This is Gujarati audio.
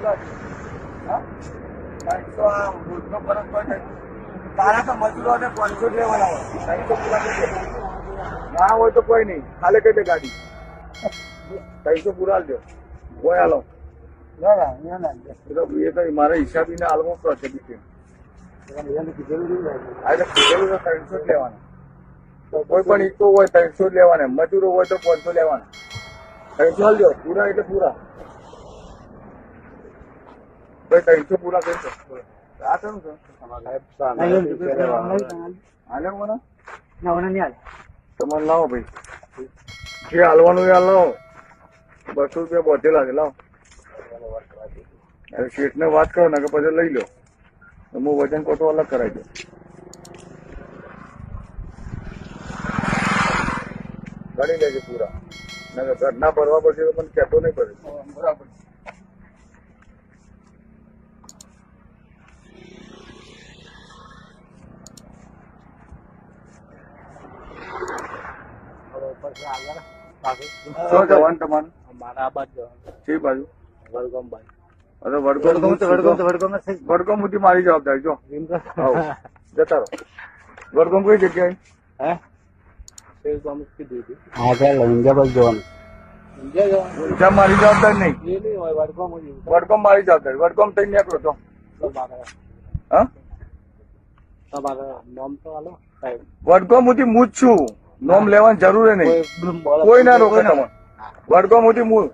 ને હોય ના તો કોઈ નહીં ખાલી કઈ દે ગાડી ત્રણસો પૂરા આલજો કોઈ હાલો ના ના ના ના એ તો મારા હિસાબીને હાલમાં તો છે બીજું ત્રણસો જ લેવાના કોઈ પણ ઈકો હોય ત્રણસો જ લેવાના મજૂરો હોય તો પાંચસો લેવાના ત્રણસો આલજો પૂરા એટલે પૂરા ત્રણસો પૂરા કરી દો આ ના. હાલે મને ના, મને નહીં હાલે. તમારે લાવો ભાઈ જે હાલવાનું એ હાલ લાવો બસો રૂપિયા બોધે લાગે લાવો અરે શેઠને વાત કરો ને કે પછી લઈ લો તો હું વજન કોટો અલગ કરાવી દઉં ગણી લેજે પૂરા ના ઘરના ભરવા પડશે તો મને કહેતો નહીં પડે બરાબર હવે આગળ બાકી. શું જવાનું તમારું મારા આ બાજુ છે બાજુ વડગામ બાજુ. અરે વડગામ તો વડગામ તો વડગામ જ છે. સુધી મારી જવાબદારી જો. જતા રહો વડગામ કઈ જગ્યાએ હે? વડગામ કીધું હતું. હા, ચાલો, ઊંઝા બાજુ જવાનું. ઊંઝા મારી જવાબદારી નહીં એ નહીં હોય, વડગામ મારી જવાબદારી વડગામ થઈ નીકળો તો હા વડગમ સુધી હું જ છું નોમ લેવાની જરૂર નહીં. કોઈ ના રોકે તમને. વડગામ સુધી હું